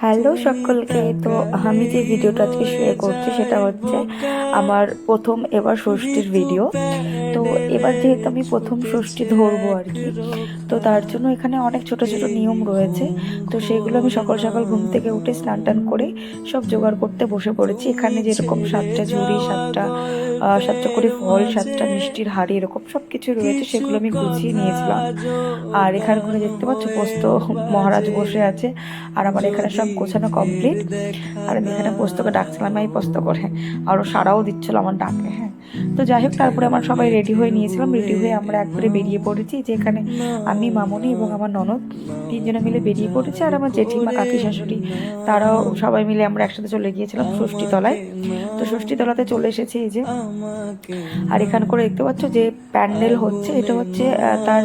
Hello সকলকে, তো আমি যে ভিডিওটা আজকে শেয়ার করছি সেটা হচ্ছে আমার প্রথম এবার ষষ্ঠীর ভিডিও তো এবার যেহেতু আমি প্রথম ষষ্ঠী ধরবো আর কি, তো তার জন্য এখানে অনেক ছোট ছোট নিয়ম রয়েছে। তো সেগুলো আমি সকাল সকাল ঘুম থেকে উঠে স্নান টান করে সব জোগাড় করতে বসে পড়েছি। এখানে যেরকম সাতটা ঝুড়ি, সাতটা সাতটা করে ফল, সাতটা মিষ্টির হাড়ি, এরকম সব কিছু রয়েছে, সেগুলো আমি গুছিয়ে নিয়েছিলাম। আর এখানে করে দেখতে পাচ্ছ পোস্ত মহারাজ বসে আছে। আর আমার এখানে সব গোছানো কমপ্লিট আর আমি এখানে পোস্তকে ডাকছিলাম, এই পোস্ত করে। আরও সারাও দিচ্ছিল আমার ডাকে হ্যাঁ। তো যাই হোক, তারপরে আমার সবাই রেডি হয়ে নিয়েছিলাম। রেডি হয়ে আমরা একবারে বেরিয়ে পড়েছি যে এখানে আমি, মামনি এবং আমার ননদ তিনজনে মিলে বেরিয়ে পড়েছি। আর আমার জেঠিমা, কাকি, শাশুড়ি, তারাও সবাই মিলে আমরা একসাথে চলে গিয়েছিলাম ষষ্ঠী তলায় তো ষষ্ঠী তলাতে চলে এসেছি এই যে। আর এখান করে দেখতে পাচ্ছ যে প্যান্ডেল হচ্ছে, এটা হচ্ছে তার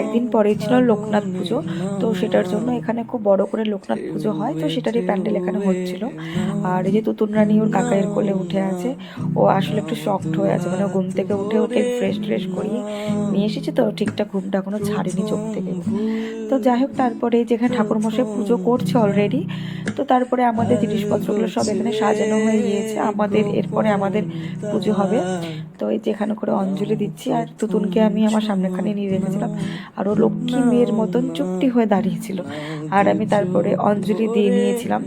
একদিন পরে ছিল লোকনাথ পুজো। তো সেটার জন্য এখানে খুব বড় করে লোকনাথ পুজো হয়। তো সেটারই প্যান্ডেল এখানে হচ্ছিল। আর এই যে তুতুন রানী ওর কাকাইয়ের কোলে উঠে আছে ও আসলে একটু শক্ট হয়ে আছে মানে ঘুম থেকে উঠে ওকে ফ্রেশ ট্রেশ করিয়ে নিয়ে এসেছে তো ঠিকঠাক ঘুমটা এখনও ছাড়েনি চোখ থেকে। তো যাই হোক তারপরে যেখানে ঠাকুর মশাই পুজো করছে অলরেডি তো তারপরে আমাদের জিনিসপত্রগুলো সব এখানে সাজানো হয়ে গিয়েছে। আমাদের এরপরে আমাদের পুজো হবে। তো এই যেখানে করে অঞ্জলি দিচ্ছি আর তুতুনকে আমি আমার সামনেখানে নিয়ে রেখেছিলাম। আর ও লক্ষ্মী মেয়ের মতন চুপটি হয়ে দাঁড়িয়েছিল। আর আমি তারপরে অঞ্জলি দিয়ে নিয়েছিলাম।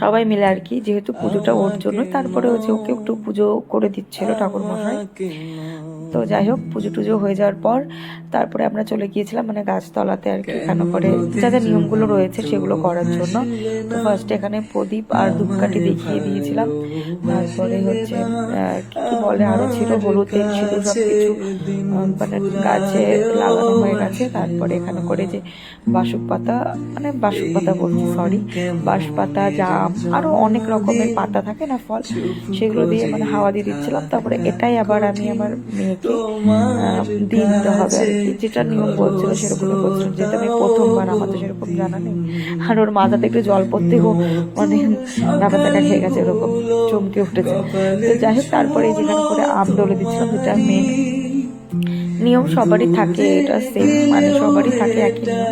সবাই মিলে আর কি যেহেতু পুজোটা ওর জন্য তারপরে হচ্ছে ওকে একটু পুজো করে দিচ্ছিল ঠাকুর মশাই তো যাই হোক পুজো টুজো হয়ে যাওয়ার পর তারপরে আমরা চলে গিয়েছিলাম মানে গাছতলাতে আর কি এখানে করে যা যা নিয়মগুলো রয়েছে সেগুলো করার জন্য। তো ফার্স্টে এখানে প্রদীপ আর ধূপকাঠি দেখিয়ে দিয়েছিলাম। তারপরে হচ্ছে কি বলে আরও ছিল হলুদ তেল সিঁদুর সব কিছু মানে গাছে লাগানো হয়ে গেছে। তারপরে এখানে করে যে বাসক পাতা মানে বাসক পাতা বলছি সরি বাঁশ পাতা জাম আরও অনেক রকমের পাতা থাকে না ফল? সেগুলো দিয়ে মানে হাওয়া দিয়ে দিচ্ছিলাম। তারপরে এটাই আবার আমি আমার মেয়েকে দিয়ে দিতে হবে। আর কি যেটা নিয়ম বলছিল সেরকমই বলছিলাম। যেটা আমি প্রথমবার আমার তো সেরকম জানা নেই। আর ওর মাথাতে একটু জল পড়তে হোক মানে ব্যাপারটা খেয়ে গেছে এরকম চমকে উঠেছে। তো যাই হোক তারপরে যেখানে করে আম ডলে দিচ্ছিলাম যেটা মেন নিয়ম সবারই থাকে, এটা সেম মানে সবারই থাকে একই নিয়ম।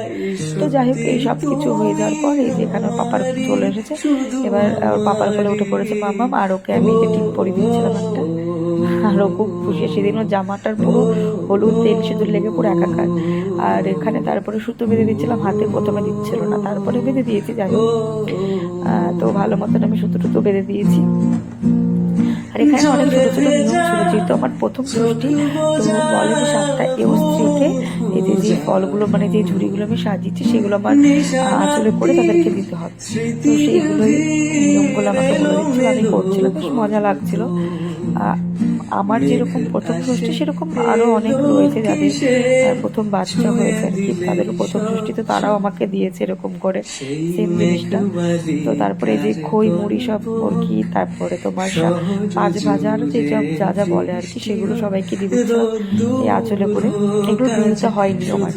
তো যাই হোক, এই সব কিছু হয়ে যাওয়ার পর এই যে এখানে পাপার চলে এসেছে, এবার ওর পাপার কোলে উঠে পড়েছে মামাম আর ওকে আমি যে টিপ পরিয়ে দিয়েছিলাম একটা। আর ও খুব খুশি, সেদিন ওর জামাটার পুরো হলুদ, তেল সিঁদুর লেগে পুরো একাকার। আর এখানে তারপরে সুতো বেঁধে দিচ্ছিলাম হাতে প্রথমে দিচ্ছিল না, তারপরে বেঁধে দিয়েছি, যাই হোক। তো ভালো মতন আমি সুতো টুতো বেঁধে দিয়েছি। আর এখানে অনেক ছোট ছোট নিয়ম ছিল, যেহেতু আমার প্রথম ষষ্ঠী তো বলে যে সাতটা এও স্ত্রীকে এতে যে ফলগুলো মানে যে ঝুড়িগুলো আমি সাজিয়েছি, সেগুলো আমার আঁচলে করে তাদেরকে দিতে হবে। তো সেইগুলোই নিয়মগুলো আমাকে বলে দিচ্ছিল, আমি করছিলাম, বেশ মজা লাগছিল। আমার যেরকম প্রথম ষষ্ঠী সেরকম আরও অনেক রয়েছে যাদের প্রথম বাচ্চা হয়েছে আর কি। তাদের প্রথম ষষ্ঠী তো তারাও আমাকে দিয়েছে এরকম করে সেম জিনিসটা। তো তারপরে যে খই, মুড়ি সব মুরগি তারপরে তোমার পাঁচ ভাজা আরও যে, যা যা বলে আর কি, সেগুলো সবাইকে দিয়ে এই আঁচলে করে। এগুলো দিতে হয়নি আমার।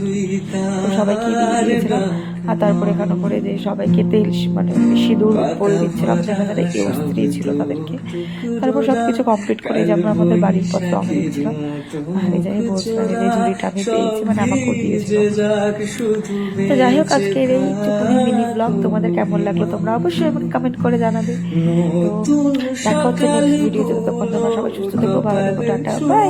তো সবাইকে দিয়ে দিয়েছিলাম আর তারপরে এখানে করে যে সবাইকে তেল মানে সিঁদুর পরে দিচ্ছিলাম যারা যারা কেউ স্ত্রী ছিল তাদেরকে। তারপর সব কিছু কমপ্লিট করে যে আমরা আমাদের বাড়ির পর রং দিচ্ছিলাম আর যাই বলছিলাম যে ঝুড়িটা আমি পেয়েছি মানে আমাকেও দিয়েছিল। তো যাই হোক, আজকের এই একটুখানি মিনি ব্লগ তোমাদের কেমন লাগল তোমরা অবশ্যই আমাকে কমেন্ট করে জানাবে। তো দেখা হচ্ছে নেক্সট ভিডিওতে তখন তোমরা সবাই সুস্থ থেকো, ভালো থেকো, টাটা বাই